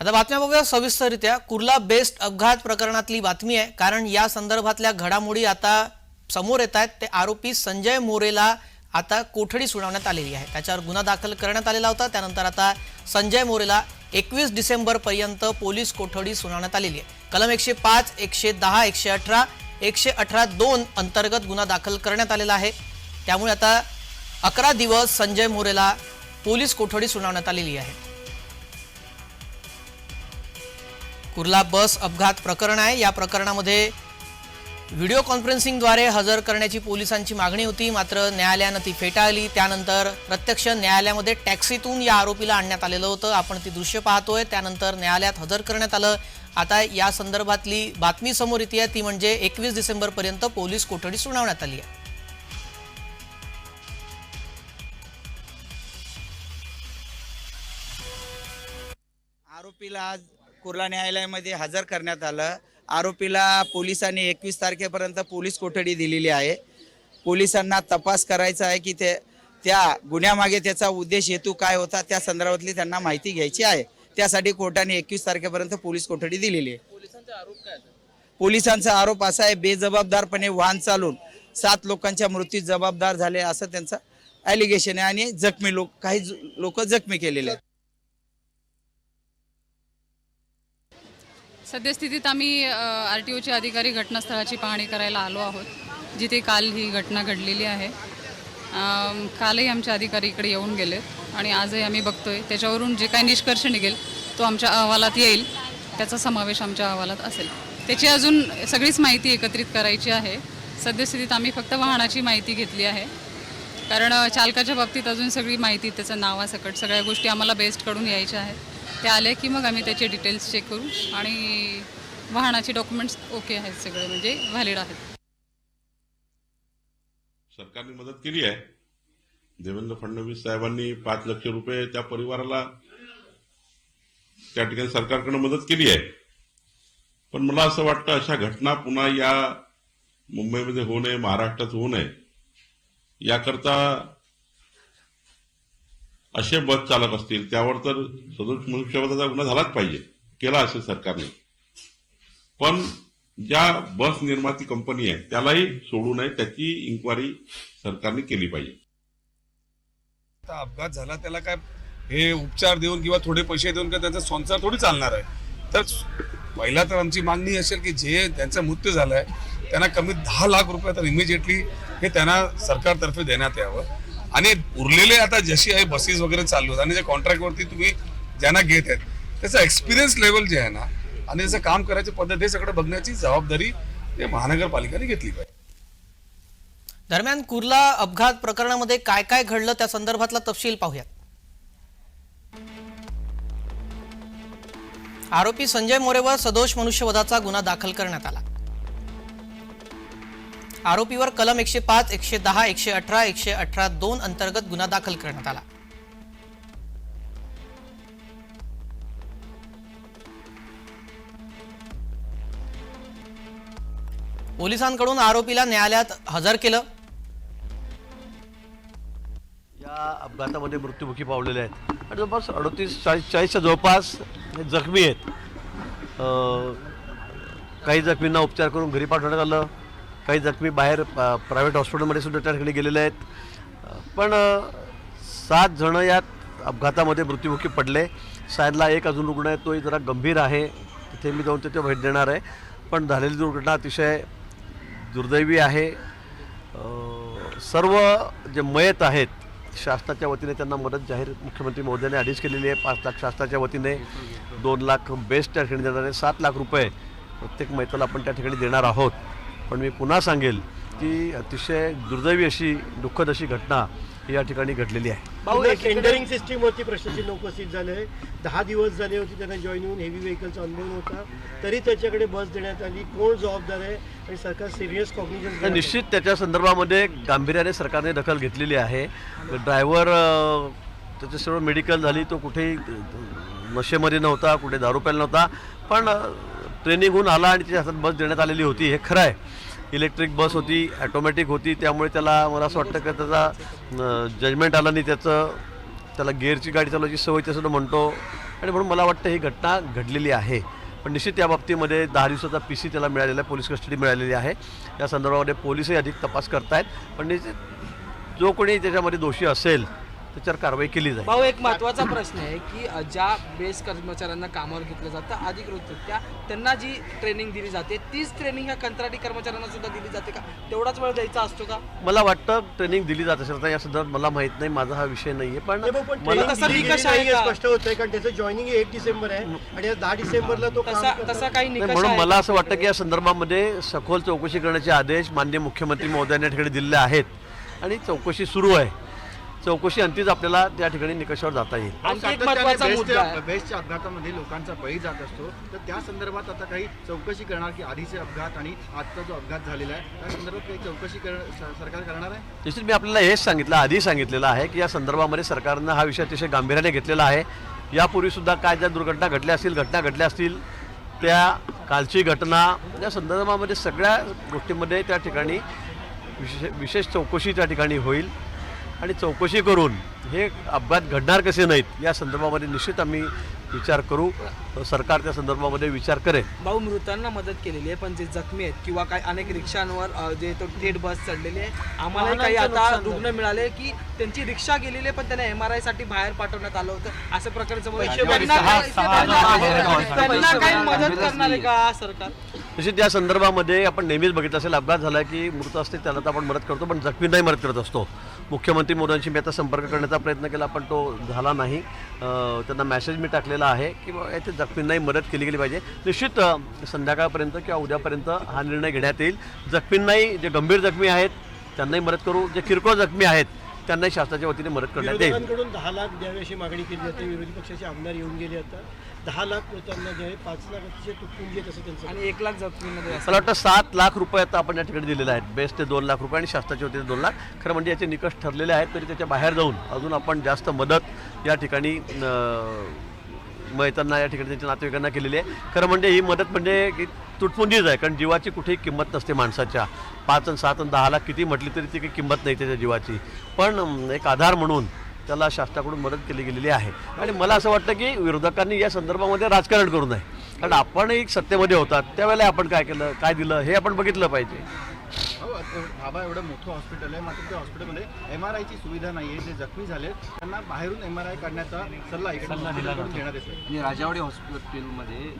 आता बातम्या बघूया सविस्तररित्या. कुर्ला बेस्ट अपघात प्रकरणातली बातमी आहे. कारण या संदर्भातल्या घडामोडी आता समोर येत आहेत. ते आरोपी संजय मोरेला आता कोठडी सुनावण्यात आलेली आहे. त्याच्यावर गुन्हा दाखल करण्यात आलेला होता. त्यानंतर आता संजय मोरेला एकवीस डिसेंबरपर्यंत पोलीस कोठडी सुनावण्यात आलेली आहे. कलम एकशे पाच एकशे दहा एकशे अठरा एकशे अठरा दोन अंतर्गत गुन्हा दाखल करण्यात आलेला आहे. त्यामुळे आता अकरा दिवस संजय मोरेला पोलीस कोठडी सुनावण्यात आलेली आहे. कुर्ला बस अपघात प्रकरण आहे. या प्रकरणामध्ये व्हिडिओ कॉन्फरन्सिंगद्वारे हजर करण्याची पोलिसांची मागणी होती. मात्र न्यायालयानं ती फेटाळली. त्यानंतर प्रत्यक्ष न्यायालयामध्ये टॅक्सीतून या आरोपीला आणण्यात आलेलं होतं. आपण ती दृश्य पाहतोय. त्यानंतर न्यायालयात हजर करण्यात आलं. आता या संदर्भातली बातमी समोर येते. ती म्हणजे एकवीस डिसेंबरपर्यंत पोलीस कोठडी सुनावण्यात आली आहे. आरोपीला आज कुर्ला न्यायालयामध्ये हजर करण्यात आलं. आरोपीला पोलिसांनी एकवीस तारखेपर्यंत पोलीस कोठडी दिलेली आहे. पोलिसांना तपास करायचा आहे की ते त्या गुन्ह्यामागे त्याचा उद्देश हेतू काय होता त्या संदर्भातली त्यांना माहिती घ्यायची आहे. त्यासाठी कोर्टाने एकवीस तारखेपर्यंत पोलीस कोठडी दिलेली आहे. पोलिसांचा आरोप असा आहे बेजबाबदारपणे वाहन चालून सात लोकांच्या मृत्यूस जबाबदार झाले असं त्यांचं ॲलिगेशन आहे आणि जखमी लोक काही लोक जखमी केलेले आहेत. सद्यस्थितीत आम्ही आर टी ओचे अधिकारी घटनास्थळाची पाहणी करायला आलो आहोत जिथे काल ही घटना घडलेली आहे. कालही आमच्या अधिकारी इकडे येऊन गेलेत आणि आजही आम्ही बघतोय. त्याच्यावरून जे काही निष्कर्ष निघेल तो आमच्या अहवालात येईल. त्याचा समावेश आमच्या अहवालात असेल. त्याची अजून सगळीच माहिती एकत्रित करायची आहे. सद्यस्थितीत आम्ही फक्त वाहनाची माहिती घेतली आहे. कारण चालकाच्या बाबतीत अजून सगळी माहिती त्याचं नावासकट सगळ्या गोष्टी आम्हाला बेस्टकडून यायच्या आहेत. त्या आल्या की मग आम्ही त्याचे डिटेल्स चेक करू आणि वाहनाचे डॉक्युमेंट्स ओके आहेत सगळे म्हणजे व्हॅलिड आहेत. सरकारने मदत केली आहे. देवेंद्र फडणवीस साहेबांनी पाच लक्ष रुपये त्या परिवाराला त्या ठिकाणी सरकारकडे मदत केली आहे. पण मला असं वाटतं अशा घटना पुन्हा या मुंबईमध्ये होऊ नये महाराष्ट्रात होऊ नये. याकरता असे बस चालक असतील त्यावर तर सदोष मनुष्यवधाचा गुन्हा झालाच पाहिजे. केला असेल सरकारने. पण ज्या बस निर्माती कंपनी आहे त्यालाही सोडू नये त्याची इन्क्वायरी सरकारने केली पाहिजे. आता अपघात झाला त्याला काय हे उपचार देऊन किंवा थोडे पैसे देऊन का त्यांचा संसार थोडी चालणार आहे? तर पहिला तर आमची मागणी असेल की जे त्यांचा मृत्यू झालाय त्यांना कमी दहा लाख रुपये तर इमिजिएटली हे त्यांना सरकारतर्फे देण्यात यावं. आणि उरलेले आता जशी आहे बसेस वगैरे चालू आहेत आणि ज्या कॉन्ट्रॅक्टवरती तुम्ही ज्यांना घेत आहेत त्याचा एक्सपिरियन्स लेवल जे आहे ना आणि त्याचं काम करायची पद्धत हे सगळं बघण्याची जबाबदारी ते महानगरपालिकेने घेतली पाहिजे. दरम्यान कुर्ला अपघात प्रकरणामध्ये काय काय घडलं त्या संदर्भातला तपशील पाहूयात. आरोपी संजय मोरेवर सदोष मनुष्यवधाचा गुन्हा दाखल करण्यात आला. आरोपीवर कलम एकशे पाच एकशे दहा एकशे अठरा एकशे अठरा दोन अंतर्गत गुन्हा दाखल करण्यात आला. पोलिसांकडून आरोपीला न्यायालयात हजर केलं. या अपघातामध्ये मृत्युमुखी पावलेले आहेत. आणि जवळपास अडतीस चाळीस चाळीसच्या जवळपास हे जखमी आहेत. काही जखमींना उपचार करून घरी पाठवण्यात आलं. काही जखमी बाहेर प्रायव्हेट हॉस्पिटलमध्ये सुद्धा त्या ठिकाणी गेलेले आहेत. पण सात जणं यात अपघातामध्ये मृत्युमुखी पडले. सायदला एक अजून रुग्ण आहे तोही जरा गंभीर आहे. तिथे मी जाऊन तिथे भेट देणार आहे. पण झालेली दुर्घटना अतिशय दुर्दैवी आहे. सर्व जे मयत आहेत शासनाच्या वतीने त्यांना मदत जाहीर मुख्यमंत्री महोदयाने आधीच केलेली आहे. पाच लाख शासनाच्या वतीने दोन लाख बेस्ट त्या ठिकाणी देणार आहे. सात लाख रुपये प्रत्येक मैताला आपण त्या ठिकाणी देणार आहोत. पण मी पुन्हा सांगेल की अतिशय दुर्दैवी अशी दुःखद अशी घटना या ठिकाणी घडलेली आहे. भाऊ टेंडरिंग सिस्टीम होती प्रशासन उपस्थित झाले दहा दिवस झाले होते त्यांना जॉईन होऊन हेवी व्हेकलचा अनुभव नव्हता तरी त्याच्याकडे बस देण्यात आली. कोण जबाबदार आहे? आणि सरकार सिरियस तर कॉग्निजन निश्चित त्याच्या संदर्भामध्ये गांभीर्याने सरकारने दखल घेतलेली आहे. ड्रायव्हर त्याचं सर्व मेडिकल झाली. तो कुठेही नशेमध्ये नव्हता कुठे दारू प्यायला नव्हता. पण ट्रेनिंगहून आला आणि त्याच्या हातात बस देण्यात आलेली होती. हे खरं आहे. इलेक्ट्रिक बस होती ॲटोमॅटिक होती. त्यामुळे त्याला मला असं वाटतं की त्याचा जजमेंट आला नाही. त्याचं त्याला गिअरची गाडी चालवायची सवय तसं म्हणतो. आणि म्हणून मला वाटतं ही घटना घडलेली आहे. पण निश्चित त्या बाबतीमध्ये दहा दिवसाचा पी सी त्याला मिळालेला आहे. पोलीस कस्टडी मिळालेली आहे. या संदर्भामध्ये पोलीसही अधिक तपास करतायत. पण निश्चित जो कोणी त्याच्यामध्ये दोषी असेल त्याच्यावर कारवाई केली जाईल भाऊ एक महत्त्वाचा प्रश्न आहे की ज्या बेस कर्मचाऱ्यांना कामावर घेतलं जातं अधिकृत त्या त्यांना जी ट्रेनिंग दिली जाते तीच ट्रेनिंग ह्या कंत्राटी कर्मचाऱ्यांना सुद्धा दिली जाते का तेवढाच वेळ द्यायचा असतो का मला वाटतं ट्रेनिंग दिली जात असेल आता या संदर्भात मला माहीत नाही माझा हा विषय नाही आहे पण मला तसा निकष आहे नाहीये का? स्पष्ट होत आहे कारण त्याचं जॉईनिंग एक डिसेंबर आहे आणि दहा डिसेंबरला तो काम तसा करतो. तसा काही नाही, निकष म्हणून आहे मला? असं वाटतं की या संदर्भामध्ये सखोल चौकशी करण्याचे आदेश माननीय मुख्यमंत्री महोदयांनी या ठिकाणी दिलेले आहेत आणि चौकशी सुरू आहे चौकशी अंतीच आपल्याला त्या ठिकाणी निकषावर जाता येईल. आणखी एक महत्त्वाचा मुद्दा आहे. बेस्टच्या अपघातामध्ये लोकांचा बळी जात असतो. तर त्या संदर्भात आता काही चौकशी करणार की आधीचे अपघात आणि आजचा जो अपघात झालेला आहे त्या संदर्भात काही चौकशी कर स- सरकार करणार आहे? निश्चित मी आपल्याला हेच सांगितलं आधी सांगितलेलं आहे की या संदर्भामध्ये सरकारनं हा विषय अतिशय गांभीर्याने घेतलेला आहे. यापूर्वीसुद्धा काय ज्या दुर्घटना घडल्या असतील घटना घडल्या असतील त्या कालची घटना या संदर्भामध्ये सगळ्या गोष्टींमध्ये त्या ठिकाणी विशेष विशेष चौकशी त्या ठिकाणी होईल. आणि चौकशी करून हे अपघात घडणार कसे नाहीत या संदर्भामध्ये निश्चित आम्ही विचार करू. सरकार त्या संदर्भामध्ये विचार करेल भाऊ मृतांना मदत केलेली आहे पण जे जखमी आहेत किंवा काही अनेक रिक्षांवर जे तो थेट बस चढलेली आहे आम्हाला काही आता रुग्ण मिळाले की त्यांची रिक्षा गेलेली आहे पण त्यांना एम आर आयसाठी बाहेर पाठवण्यात आलं होतं. असं प्रकारे समोर पैसे त्यांना काही मदत करणार आहे का सरकार? निश्चित या संदर्भामध्ये आपण नेहमीच बघितलं असेल अपघात झाला की मृत असते त्याला तर आपण मदत करतो पण जखमी नाही मदत करत असतो. मुख्यमंत्री मोदींशी मी आता संपर्क करण्याचा प्रयत्न केला पण तो झाला नाही. त्यांना मेसेज मी टाकलेला आहे की येथे जखमींनाही मदत केली गेली पाहिजे. निश्चित संध्याकाळपर्यंत किंवा उद्यापर्यंत हा निर्णय घेण्यात येईल. जखमींनाही जे गंभीर जखमी आहेत त्यांनाही मदत करू. जे किरकोळ जखमी आहेत त्यांनाही शासनाच्या वतीने मदत करण्यात येईल. दहा लाख द्यावे अशी मागणी केली जाते. विरोधी पक्षाचे आमदार येऊन गेले आता. दहा लाख मृतांना द्यावे पाच लाख अतिशय तुटपुंजी आहेत असं त्यांचं आणि एक लाख जखमींमध्ये असं मला वाटतं सात लाख रुपये आता आपण या ठिकाणी दिलेले आहेत. बेस्ट ते दोन लाख रुपये आणि शासनाच्या वतीने दोन लाख. खरं म्हणजे याचे निकष ठरलेले आहेत तरी त्याच्या बाहेर जाऊन अजून आपण जास्त मदत या ठिकाणी मयतांना मैतांना या ठिकाणी त्यांच्या नातेवाईकांना केलेली आहे. खरं म्हणजे ही मदत म्हणजे की तुटपुंजीच आहे कारण जीवाची कुठेही किंमत नसते माणसाच्या. पाच आणि सात आणि दहा लाख किती म्हटली तरी ती काही किंमत नाही त्याच्या जीवाची. पण एक आधार म्हणून त्याला शासनाकडून मदत केली गेलेली आहे. आणि मला असं वाटतं की विरोधकांनी या संदर्भामध्ये राजकारण करू नये. कारण आपण एक सत्तेमध्ये होतात. त्यावेळेला आपण काय केलं काय दिलं हे आपण बघितलं पाहिजे. हो बाबा एवढं मोठं हॉस्पिटल आहे. मात्र त्या हॉस्पिटलमध्ये एम आर आयची सुविधा नाही आहे जे जखमी झाले त्यांना बाहेरून एम आर आय काढण्याचा सल्ला इकडे देण्यात येतो आणि राजावाडी हॉस्पिटलमध्ये